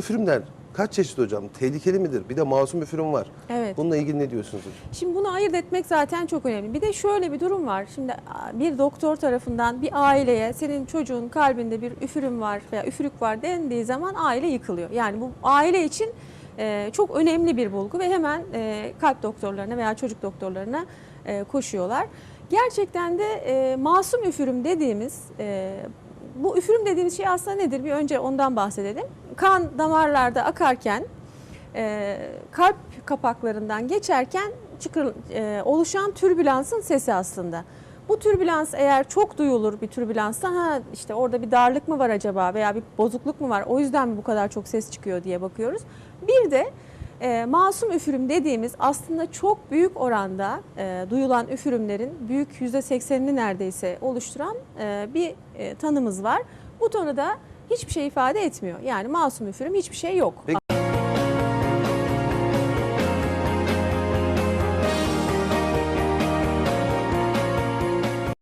üfürümler kaç çeşit hocam? Tehlikeli midir? Bir de masum üfürüm var. Evet. Bununla ilgili ne diyorsunuz? Şimdi bunu ayırt etmek zaten çok önemli. Bir de şöyle bir durum var. Şimdi bir doktor tarafından bir aileye senin çocuğun kalbinde bir üfürüm var veya üfürük var dendiği zaman aile yıkılıyor. Yani bu aile için e, çok önemli bir bulgu ve hemen e, kalp doktorlarına veya çocuk doktorlarına e, koşuyorlar. Gerçekten de masum üfürüm dediğimiz bu üfürüm dediğimiz şey aslında nedir? Bir önce ondan bahsedelim. Kan damarlarda akarken e, kalp kapaklarından geçerken çıkır, e, oluşan türbülansın sesi aslında. Bu türbülans eğer çok duyulur bir türbülansta ha işte orada bir darlık mı var acaba veya bir bozukluk mu var o yüzden mi bu kadar çok ses çıkıyor diye bakıyoruz. Bir de e, masum üfürüm dediğimiz aslında çok büyük oranda e, duyulan üfürümlerin büyük %80'ini neredeyse oluşturan e, bir e, tanımız var. Bu tanıda hiçbir şey ifade etmiyor. Yani masum üfürüm hiçbir şey yok. Peki-